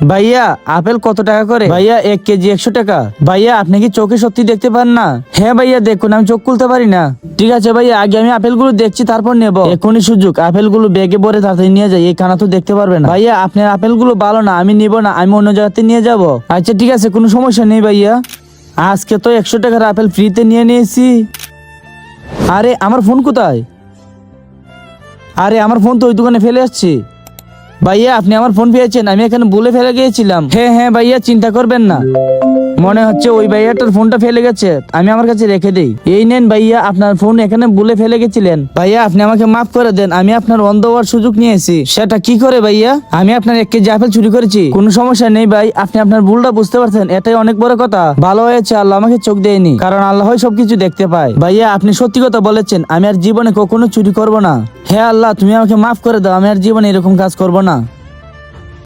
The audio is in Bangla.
ভাইয়া আপেল কত টাকা করে? ভাইয়া এক কেজি একশো টাকা। ভাইয়া আপনি কি চোখে সত্যি দেখতে পান না? হ্যাঁ ভাইয়া দেখুন আমি চোখ খুলতে পারি না। ঠিক আছে ভাইয়া আগে আমি আপেলগুলো দেখছি তারপর নেব। এখনই সুযোগ আপেলগুলো ব্যাগে ভরে তাড়াতাড়ি নিয়ে যাই এই কানা তো দেখতে পারবে না। ভাইয়া আপনার আপেলগুলো ভালো না আমি নিব না আমি অন্য জায়গাতে নিয়ে যাব। আচ্ছা ঠিক আছে কোনো সমস্যা নেই ভাইয়া। আজকে তো একশো টাকার আপেল ফ্রিতে নিয়ে নিয়েছি। আরে আমার ফোন কোথায়? আরে আমার ফোন তো ওই দোকানে ফেলে আসছি। ভাইয়া, আপনি আমার ফোন পেয়েছেন, আমি এখানে বলে ফেলে গিয়েছিলাম। হ্যাঁ হ্যাঁ ভাইয়া, চিন্তা করবেন না। মনে হচ্ছে ওই ভাইয়াটার ফোনটা ফেলে গেছে। আমি আমার কাছে রেখে দিই। এই নেন ভাইয়া, আপনার ফোন এখানে বলে ফেলে গেছিলেন। ভাইয়া, আপনি আমাকে মাফ করে দেন, আমি আপনার অন্ধ হওয়ার সুযোগ নিয়েছি। সেটা কি করে ভাইয়া? আমি আপনার এক কেজি আপেল চুরি করেছি। কোনো সমস্যা নেই ভাই, আপনি আপনার ভুলটা বুঝতে পারছেন, এটাই অনেক বড় কথা। ভালো হয়েছে, আল্লাহ আমাকে চোখ দেয়নি। কারণ আল্লাহ সবকিছু দেখতে পায়। ভাইয়া, আপনি সত্যি কথা বলেছেন, আমি আর জীবনে কখনো চুরি করব না। হ্যাঁ আল্লাহ, তুমি আমাকে মাফ করে দাও, আমি আর জীবনে এরকম কাজ করব না।